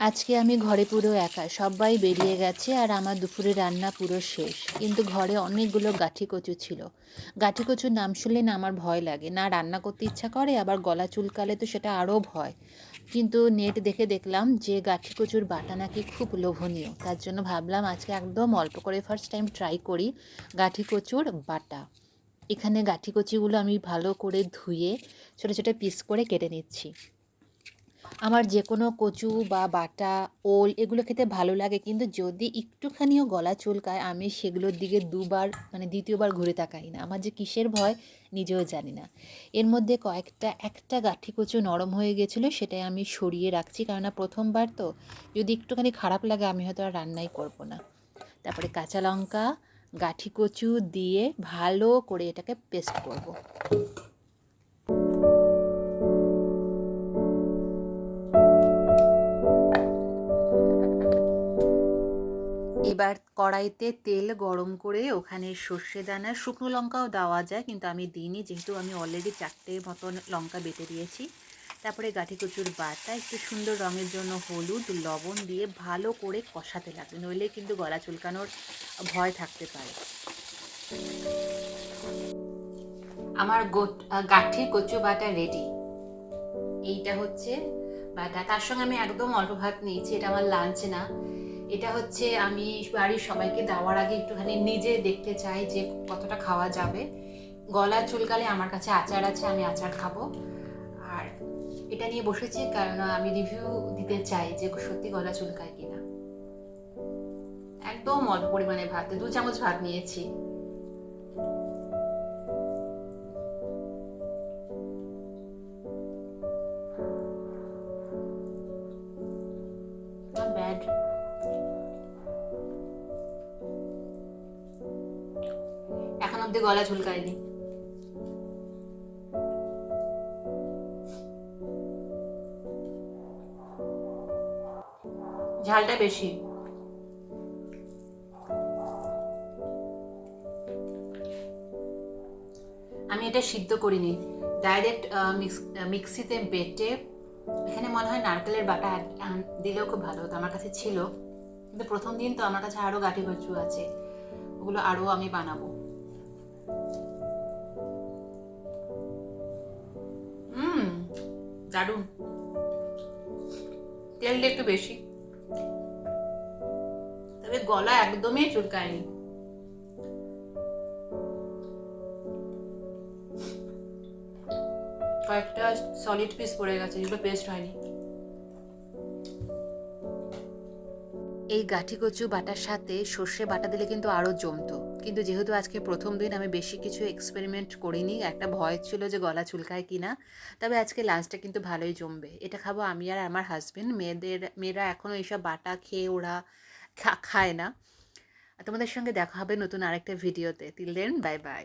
আজকে আমি ঘরে পুরো একা, সবাই বেরিয়ে গেছে আর আমার দুপুরে রান্না পুরো শেষ। কিন্তু ঘরে অনেকগুলো গাঠি কচু ছিল। গাঠি কচুর নাম শুনলে না আমার ভয় লাগে। না রান্না করতে ইচ্ছা করে, আবার গলা চুলকালে তো সেটা আরও ভয়। কিন্তু নেট দেখে দেখলাম যে গাঠি কচুর বাটা নাকি খুব লোভনীয়। তার জন্য ভাবলাম আজকে একদম অল্প করে ফার্স্ট টাইম ট্রাই করি গাঠি কচুর বাটা। এখানে গাঠি কচিগুলো আমি ভালো করে ধুয়ে ছোটো ছোটো পিস করে কেটে নিচ্ছি। আমার যে কোনো কচু বা বাটা, ওল এগুলো খেতে ভালো লাগে। কিন্তু যদি একটুখানিও গলা চুলকায়, আমি সেগুলোর দিকে দুবার মানে দ্বিতীয়বার ঘুরে তাকাই না। আমার যে কিসের ভয়, নিজেও জানি না। এর মধ্যে কয়েকটা, একটা গাঠি কচু নরম হয়ে গেছিল, সেটাই আমি সরিয়ে রাখছি। কেননা প্রথমবার তো, যদি একটুখানি খারাপ লাগে, আমি হয়তো আর রান্নাই করব না। তারপরে কাঁচা লঙ্কা, গাঠি কচু দিয়ে ভালো করে এটাকে পেস্ট করব। এবার কড়াইতে তেল গরম করে ওখানে সর্ষে দানা, শুকনো লঙ্কাও দেওয়া যায়, কিন্তু আমি দিইনি। যেহেতু আমি অলরেডি চারটে মতন লঙ্কা বেটে দিয়েছি। তারপরে গাঠি কচুর বাটা, একটু সুন্দর রঙের জন্য হলুদ, লবণ দিয়ে ভালো করে কষাতে লাগবে। নইলে কিন্তু গলা চুলকানোর ভয় থাকতে পারে। আমার গাঠি কচু বাটা রেডি এইটা হচ্ছে বাটা। তার সঙ্গে আমি একদম অল্প ভাত নিয়েছি, এটা আমার লাঞ্চ না। এটা হচ্ছে আমি বাড়ির সবাইকে দেওয়ার আগে একটুখানি নিজে দেখতে চাই যে কতটা খাওয়া যাবে। গলা চুলকালে আমার কাছে আচার আছে, আমি আচার খাব। আর এটা নিয়ে বসেছি কারণ আমি রিভিউ দিতে চাই যে সত্যি গলা চুলকায় কিনা। একদম অল্প পরিমাণে ভাত, দু চামচ ভাত নিয়েছি। অব্দি গলা ঝুলকায়নি। ঝালটা বেশি। আমি এটা সিদ্ধ করিনি। ডাইরেক্ট মিক্সিতে বেটে, এখানে মনে হয় নারকেলের বাটা দিলেও খুব ভালো হতো, আমার কাছে ছিল। কিন্তু প্রথম দিন তো আমার কাছে আরও গাঠি কচু আছে, ওগুলো আরও আমি বানাবো। হুম, দারুণ। তেলটা একটু বেশি। তবে গলা একদমই চুলকায়নি। কয়েকটা সলিড পিস পড়ে গেছে, যেগুলো পেস্ট হয়নি। এই গাঠি কচু বাটার সাথে সর্ষে বাটা দিলে কিন্তু আরও জমতো। কিন্তু যেহেতু আজকে প্রথম দিন, আমি বেশি কিছু এক্সপেরিমেন্ট করিনি। একটা ভয় ছিল যে গলা চুলকায় কি না তবে আজকে লাঞ্চটা কিন্তু ভালোই জমবে। এটা খাব আমি আর আমার হাজব্যান্ড মেয়েদের, মেয়েরা এখনও এইসব বাটা খেয়ে ওরা খায় না। তোমাদের সঙ্গে দেখা হবে নতুন আরেকটা ভিডিওতে তিল দেন বাই বাই